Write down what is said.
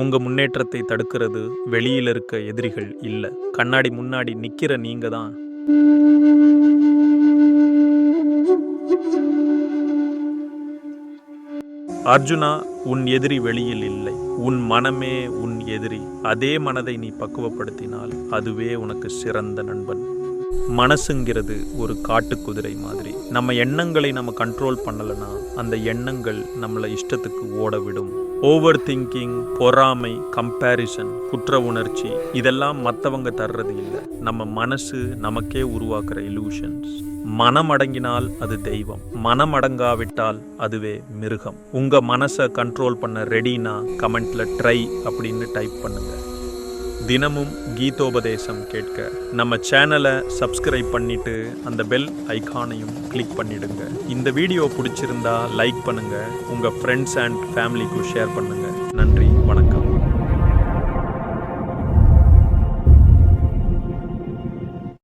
உங்க முன்னேற்றத்தை தடுக்கிறது வெளியில இருக்க எதிரிகள் இல்ல. கண்ணாடி முன்னாடி நிக்கிற நீங்க தான். அர்ஜுனா உன் எதிரி வெளியில் இல்லை. உன் மனமே உன் எதிரி. அதே மனதை நீ பக்குவப்படுத்தினால் அதுவே உனக்கு சிறந்த நண்பன். மனசுங்கிறது ஒரு காட்டுக்குதிரை மாதிரி. நம்ம எண்ணங்களை நம்ம கண்ட்ரோல் பண்ணலைன்னா அந்த எண்ணங்கள் நம்மளை இஷ்டத்துக்கு ஓட விடும் ஓவர் திங்கிங் பொறாமை கம்பேரிசன் குற்ற உணர்ச்சி இதெல்லாம் மற்றவங்க தர்றது இல்லை. நம்ம மனசு நமக்கே உருவாக்குற இலூஷன்ஸ் மனம் அடங்கினால் அது தெய்வம். மனம் அடங்காவிட்டால் அதுவே மிருகம். உங்கள் மனசை கண்ட்ரோல் பண்ண ரெடினா கமெண்ட்ல ட்ரை அப்படின்னு டைப் பண்ணுங்கள் தினமும் கீதோபதேசம் கேட்க நம்ம சேனலை சப்ஸ்கிரைப் பண்ணிட்டு அந்த பெல் ஐகானையும் கிளிக் பண்ணிடுங்க. இந்த வீடியோ பிடிச்சிருந்தா லைக் பண்ணுங்க. உங்க ஃப்ரெண்ட்ஸ் அண்ட் ஃபேமிலிக்கும் ஷேர் பண்ணுங்க.